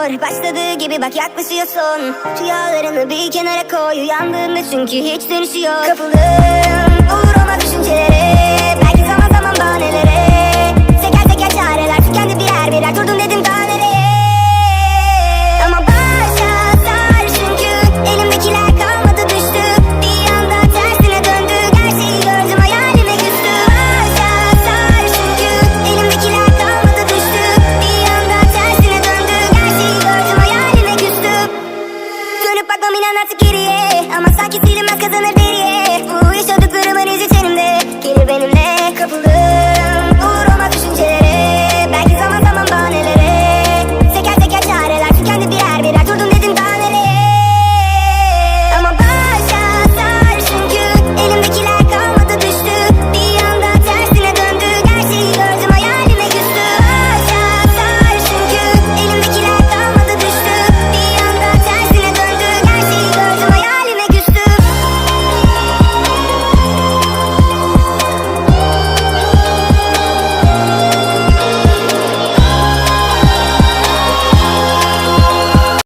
zor Başladığı gibi bak yaklaşıyorsun. Rüyalarını bir kenara koy Uyandığında çünkü hiç dönüşü yok. Kapıldım bakmam inan artık geriye. Ama sanki silinmez kazanır deriye. Bu yaşadıkları